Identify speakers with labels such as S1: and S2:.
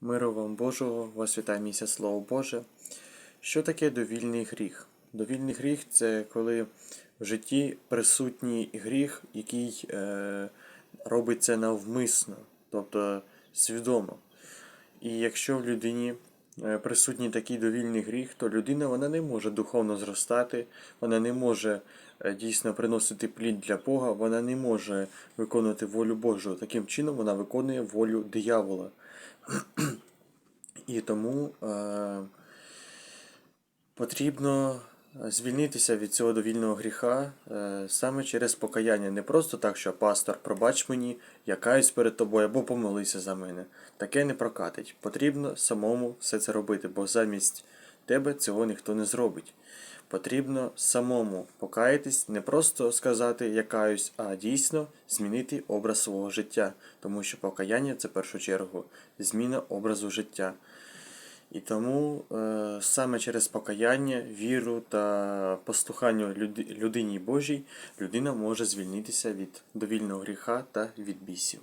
S1: Миру вам Божого, вас вітає Слово Боже. Що таке довільний гріх? Довільний гріх це коли в житті присутній гріх, який е, робиться навмисно, тобто свідомо. І якщо в людині присутній такий довільний гріх, то людина вона не може духовно зростати, вона не може е, дійсно приносити плід для Бога, вона не може виконувати волю Божу. Таким чином вона виконує волю диявола. І тому е, потрібно звільнитися від цього довільного гріха е, саме через покаяння. Не просто так, що пастор, пробач мені, я каюсь перед тобою або помолися за мене. Таке не прокатить. Потрібно самому все це робити, бо замість тебе цього ніхто не зробить. Потрібно самому покаятись, не просто сказати я каюсь, а дійсно змінити образ свого життя. Тому що покаяння це в першу чергу зміна образу життя. І тому е, саме через покаяння, віру та послухання люди, людині Божій людина може звільнитися від довільного гріха та від бісів.